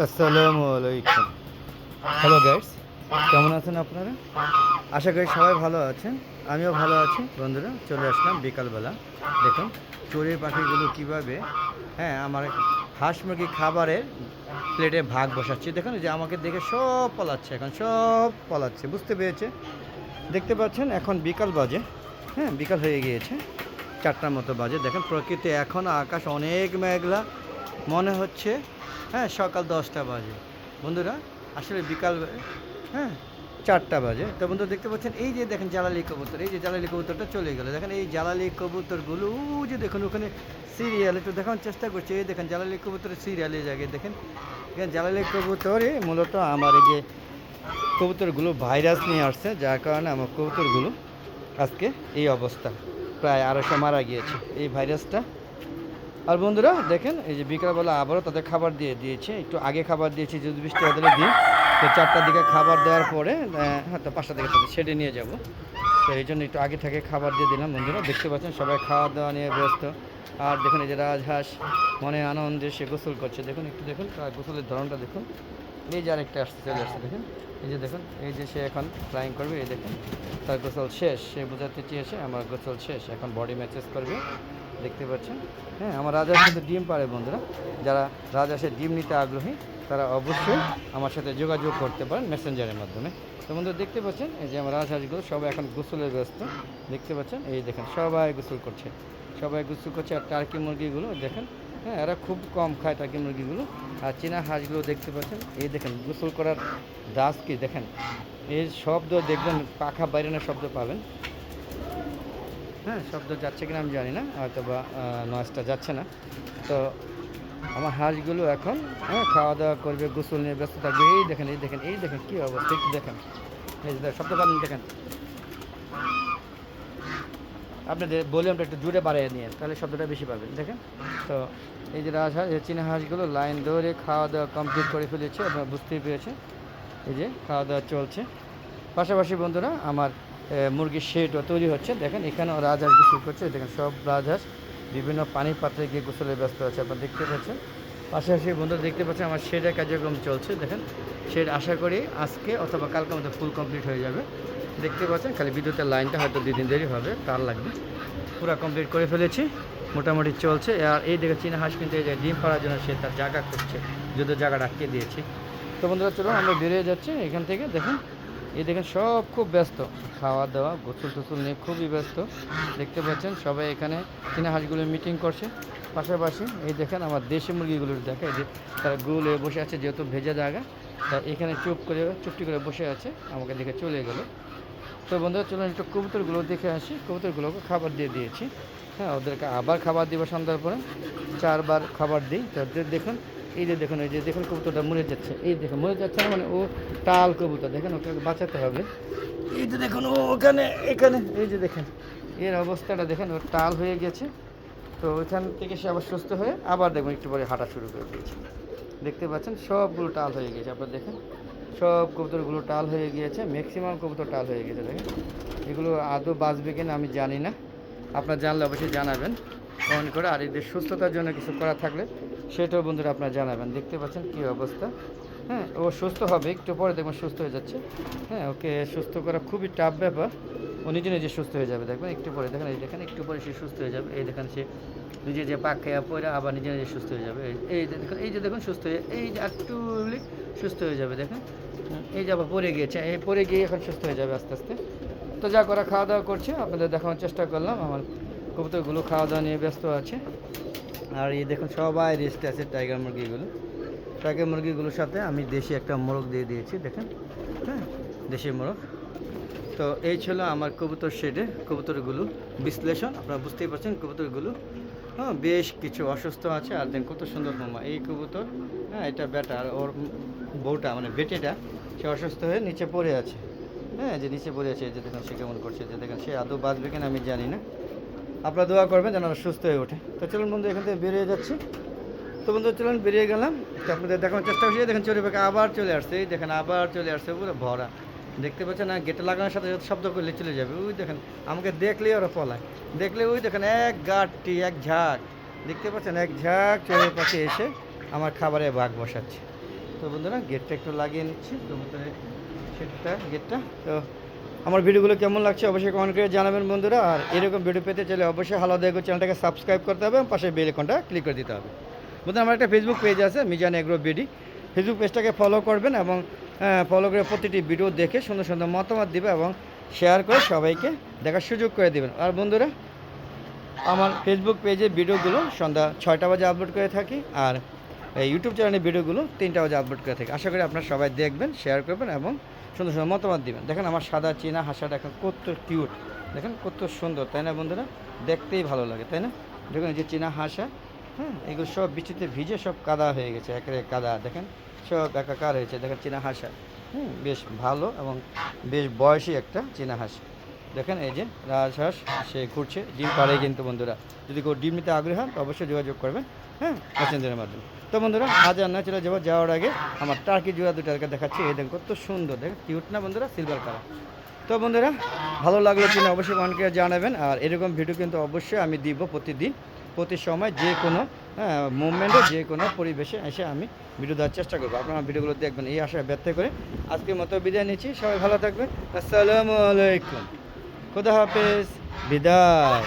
আসসালামু আলাইকুম। Hello guys কেমন আছেন আপনারা? আশা করি সবাই ভালো আছেন। আমিও ভালো আছি। বন্ধুরা, চলে আসলাম বিকালবেলা। দেখুন, চড়ুই পাখিগুলো কীভাবে হ্যাঁ আমার হাঁস মুরগি খাবারের প্লেটে ভাগ বসাচ্ছি। দেখুন যে আমাকে দেখে সব পলাচ্ছে, এখন সব পলাচ্ছে, বুঝতে পেরেছে দেখতে পাচ্ছেন, এখন বিকাল বাজে হ্যাঁ বিকাল হয়ে গিয়েছে, চারটার মতো বাজে। দেখেন, প্রকৃতি এখন আকাশ অনেক মেঘলা মনে হচ্ছে হ্যাঁ সকাল দশটা বাজে। বন্ধুরা, আসলে বিকাল হ্যাঁ চারটা বাজে। তো বন্ধু দেখতে পাচ্ছেন, এই যে দেখেন জ্বালালি কবুতর, এই যে জ্বালালি কবুতরটা চলে গেলো। দেখেন এই জ্বালালি কবুতরগুলো যে দেখুন, ওখানে সিরিয়ালে তো দেখানোর চেষ্টা করছে। এই দেখেন জ্বালালি কবুতরের সিরিয়ালে জায়গায় দেখেন। এখানে জ্বালালি কবুতরে মূলত আমার এই যে কবুতরগুলো ভাইরাস নিয়ে আসছে, যার কারণে আমার কবুতরগুলো আজকে এই অবস্থা। প্রায় আড়াইশো মারা গিয়েছে। এই ভাইরাসটা আর বন্ধুরা, দেখেন, এই যে বিকালবেলা আবারও তাদের খাবার দিয়ে দিয়েছে। একটু আগে খাবার দিয়েছি, যদি বৃষ্টি হতে দিই। তো চারটার দিকে খাবার দেওয়ার পরে হ্যাঁ তো পাঁচটা দিকে তাদের ছেড়ে নিয়ে যাব। তো এই জন্য একটু আগে থেকে খাবার দিয়ে দিলাম, বন্ধুরা। দেখতে পাচ্ছেন, সবাই খাওয়া দাওয়া নিয়ে ব্যস্ত। আর দেখুন, এই যে রাজহাঁস, মনে আনন্দে সে গোসল করছে। দেখুন, একটু দেখুন, তার গোসলের ধরনটা দেখুন। এই যে আরেকটা আসছে, চলে আসছে, দেখুন। এই যে দেখুন, এই যে সে এখন ফ্লাইং করবে, এই দেখুন। তার গোসল শেষ, সে বোঝাতে চেয়েছে, আমার গোসল শেষ, এখন বডি ম্যাচেস করবে। দেখতে পাচ্ছেন? হ্যাঁ আমার রাজহাঁস কিন্তু ডিম পারে বন্ধুরা। যারা রাজহাঁসের ডিম নিতে আগ্রহী, তারা অবশ্যই আমার সাথে যোগাযোগ করতে পারেন মেসেঞ্জারের মাধ্যমে। তো বন্ধুরা, দেখতে পাচ্ছেন? এই যে আমার রাজহাঁসগুলো সবাই এখন গোসলের ব্যস্ত। দেখতে পাচ্ছেন? এই দেখেন, সবাই গোসল করছে। সবাই গোসল করছে, আর টার্কি মুরগিগুলো, দেখেন হ্যাঁ এরা খুব কম খায় টার্কি মুরগিগুলো। আর চীনা হাঁসগুলো দেখতে পাচ্ছেন? এই দেখেন, গোসল করার দাস কি দেখেন? এর শব্দ দেখবেন, পাখা বাইরে না শব্দ পাবেন। হ্যাঁ শব্দ যাচ্ছে কিনা আমি জানি না হয়তো বা নয়েজটা যাচ্ছে না। তো আমার হাঁসগুলো এখন হ্যাঁ খাওয়া দাওয়া করবে, গোসল নিয়ে ব্যস্ত থাকবে। এই দেখেন এই দেখেন এই দেখেন কী অবস্থা, একটু দেখেন। এই শব্দ পাবেন, দেখেন। আপনাদের ভলিউমটা একটু জুড়ে বাড়িয়ে নিয়ে তাহলে শব্দটা বেশি পাবেন, দেখেন। তো এই যে রাজহাঁস এই চীনা হাঁসগুলো লাইন ধরে খাওয়া দাওয়া কমপ্লিট করে ফেলেছে, আপনারা বুঝতেই পেরেছেন। এই যে খাওয়া দাওয়া চলছে। পাশাপাশি বন্ধুরা, আমার মুরগির শেডও তৈরি হচ্ছে। দেখেন, এখানেও রাজহাঁস গোসল করছে। দেখেন, সব রাজহাঁস বিভিন্ন পানির পাত্রে গিয়ে গোসলে ব্যস্ত আছে, আপনারা দেখতে পাচ্ছেন। পাশাপাশি বন্ধুরা, দেখতে পাচ্ছেন, আমার শেডের কার্যক্রম চলছে। দেখেন, শেড আশা করি আজকে অথবা কালকে মধ্যে ফুল কমপ্লিট হয়ে যাবে। দেখতে পাচ্ছেন, খালি বিদ্যুতের লাইনটা হয়তো দুই দিন দেরি হবে, তার লাগবে। পুরো কমপ্লিট করে ফেলেছি, মোটামুটি চলছে। আর এই দেখে চীনা হাঁস কিন্তু এই ডিম পাড়ার জন্য সে তার জায়গা করছে যদি জায়গাটা আটকে দিয়েছি। তো বন্ধুরা চলো আমরা বেরিয়ে যাচ্ছি এখান থেকে, দেখুন। এই দেখেন সব খুব ব্যস্ত, খাওয়া দাওয়া, গোসল টোসল নিয়ে খুবই ব্যস্ত। দেখতে পাচ্ছেন সবাই এখানে চীনা হাঁসগুলো মিটিং করছে। পাশাপাশি এই দেখেন আমার দেশি মুরগিগুলোর দেখে এই যে তারা গুলে বসে আছে, যেহেতু ভেজা জায়গা তা এখানে চুপ করে, চুপটি করে বসে আছে, আমাকে দেখে চলে গেলো। তো বন্ধুরা, চলুন একটু কবুতরগুলো দেখে আসি। কবুতরগুলোকে খাবার দিয়ে দিয়েছি। হ্যাঁ ওদেরকে আবার খাবার দিব সন্ধ্যার পরে। চারবার খাবার দিই। তো দেখুন, এই যে দেখুন, এই যে দেখুন, কবুতরটা মরে যাচ্ছে। এই দেখুন, মরে যাচ্ছে না মানে ও টাল কবুতর। দেখেন, ওকে বাঁচাতে হবে। এই যে দেখুন, ও ওখানে, এখানে, এই যে দেখেন। এর অবস্থাটা দেখেন, ওর টাল হয়ে গেছে। তো ওইখান থেকে সে আবার সুস্থ হয়ে আবার দেখুন, একটু পরে হাঁটা শুরু করে দিয়েছে। দেখতে পাচ্ছেন, সবগুলো টাল হয়ে গেছে। আপনারা দেখেন সব কবুতরগুলো টাল হয়ে গিয়েছে ম্যাক্সিমাম কবুতর টাল হয়ে গেছে দেখেন। এগুলো আদৌ বাঁচবে কিনা আমি জানি না। আপনার জানলে অবশ্যই জানাবেন কমেন্ট করে। আর এদের সুস্থতার জন্য কিছু করা থাকলে সেটাও বন্ধুরা আপনারা জানাবেন। দেখতে পাচ্ছেন কী অবস্থা? হ্যাঁ ও সুস্থ হবে, একটু পরে দেখবেন সুস্থ হয়ে যাচ্ছে। হ্যাঁ ওকে সুস্থ করা খুবই টাফ ব্যাপার। ও নিজে নিজে সুস্থ হয়ে যাবে, দেখবেন, একটু পরে। দেখেন, এই দেখেন, একটু পরে সে সুস্থ হয়ে যাবে। এই দেখেন, সে নিজে যে পাক খেয়ে পরে আবার নিজে নিজে সুস্থ হয়ে যাবে। এই- দেখুন, এই যে দেখুন, সুস্থ হয়ে এই যে একটু সুস্থ হয়ে যাবে, দেখেন। এই যে আবার পরে গিয়েছে, এই পরে গিয়ে এখন সুস্থ হয়ে যাবে আস্তে আস্তে। তো যা করা, খাওয়া দাওয়া করছে, আপনাদের দেখানোর চেষ্টা করলাম। আমার কবুতরগুলো খাওয়া দাওয়া নিয়ে ব্যস্ত আছে। আর এই দেখুন, সবাই রেস্টে আছে টাইগার মুরগিগুলো। টাইগার মুরগিগুলোর সাথে আমি দেশি একটা মোরগ দিয়ে দিয়েছি, দেখেন। হ্যাঁ দেশি মোরগ। তো এই ছিল আমার কবুতর শেডে, কবুতরগুলো বিশ্লেষণ। আপনারা বুঝতেই পারছেন, কবুতরগুলো হ্যাঁ বেশ কিছু অসুস্থ আছে। আর দেখেন কত সুন্দর মামা এই কবুতর হ্যাঁ এটা বেটা আর ওর বউটা মানে বেটেটা, সে অসুস্থ হয়ে নিচে পড়ে আছে। হ্যাঁ যে নিচে পড়ে আছে যে দেখেন সে কেমন করছে যে দেখেন সে আদৌ বাঁচবে কিনা আমি জানি না। আপনারা দোয়া করবেন যেন সুস্থ হয়ে ওঠে। তো চলুন বন্ধু, এখান থেকে বেরিয়ে যাচ্ছি। তো বন্ধু, চলুন বেরিয়ে গেলাম। আপনাদের দেখানোর চেষ্টা করছি। দেখেন চলে পাখি আবার চলে আসছে, এই দেখেন আবার চলে আসছে, পুরো ভরা। দেখতে পাচ্ছেন না, গেটে লাগানোর সাথে সাথে শব্দ করলে চলে যাবে। ওই দেখেন, আমাকে দেখলেই ওরা পলায়। দেখলে ওই দেখেন এক গাঁটটি, এক ঝাঁক। দেখতে পাচ্ছেন, এক ঝাঁক চড়ুই পাখি এসে আমার খাবারে বাঘ বসাচ্ছে। তো বন্ধুরা গেটটা একটু লাগিয়ে নিচ্ছি। তো ভিতরে সেটটা গেটটা তো আমার ভিডিওগুলো কেমন লাগছে অবশ্যই কমেন্ট করে জানাবেন বন্ধুরা। আর এরকম ভিডিও পেতে চাইলে অবশ্যই হালো দেখো চ্যানেলটাকে সাবস্ক্রাইব করতে হবে এবং পাশে বেল আইকনটা ক্লিক করে দিতে হবে। বন্ধুরা, আমার একটা ফেসবুক পেজ আছে, মিজান এগ্রো বিডি ফেসবুক পেজটাকে ফলো করবেন এবং ফলো করে প্রতিটি ভিডিও দেখে সুন্দর সুন্দর মতামত দিবে এবং শেয়ার করে সবাইকে দেখার সুযোগ করে দেবেন। আর বন্ধুরা, আমার ফেসবুক পেজে ভিডিওগুলো সন্ধ্যা ছয়টা বাজে আপলোড করে থাকি। আর ইউটিউব চ্যানেলের ভিডিওগুলো তিনটা বাজে আপলোড করে থাকি। আশা করি আপনারা সবাই দেখবেন শেয়ার করবেন এবং সুন্দর সুন্দর মতামত দিবেন। দেখেন আমার সাদা চীনা হাসাটা এখন কত কিউট দেখেন কত সুন্দর, তাই না বন্ধুরা? দেখতেই ভালো লাগে, তাই না? দেখুন এই যে চীনা হাসা হ্যাঁ এগুলো সব বৃষ্টিতে ভিজে সব কাদা হয়ে গেছে, একেবারে কাদা। দেখেন সব একাকার হয়েছে, দেখেন চীনা হাসা। হুম, বেশ ভালো এবং বেশ বয়সী একটা চীনা হাঁস। দেখেন এই যে রাজহাঁস, সে ঘুরছে, ডিম পাড়ে কিন্তু বন্ধুরা। যদি কেউ ডিম নিতে আগ্রহী হন অবশ্যই যোগাযোগ করবেন হ্যাঁ মেসেঞ্জারের মাধ্যমে। তো বন্ধুরা, আজ না চলে যাব যাওয়ার আগে আমার টার্কি জোড়া দুটাকে দেখাচ্ছি। এই কত সুন্দর, দেখ কিউট না বন্ধুরা? সিলভার কালার তো বন্ধুরা, ভালো লাগল কিনা অবশ্যই করে জানাবেন। আর এরকম ভিডিও কিন্তু অবশ্যই আমি দিব প্রতিদিন, প্রতি সময় যে কোনো মুভমেন্টে যে কোনো পরিবেশে এসে আমি ভিডিও দেওয়ার চেষ্টা করব। আপনারা ভিডিওগুলো দেখবেন, এই আশায় ব্যর্থ করে আজকের মতো বিদায় নিচ্ছি। সবাই ভালো থাকবেন। আসসালামু আলাইকুম। খুদা হাফেজ। বিদায়।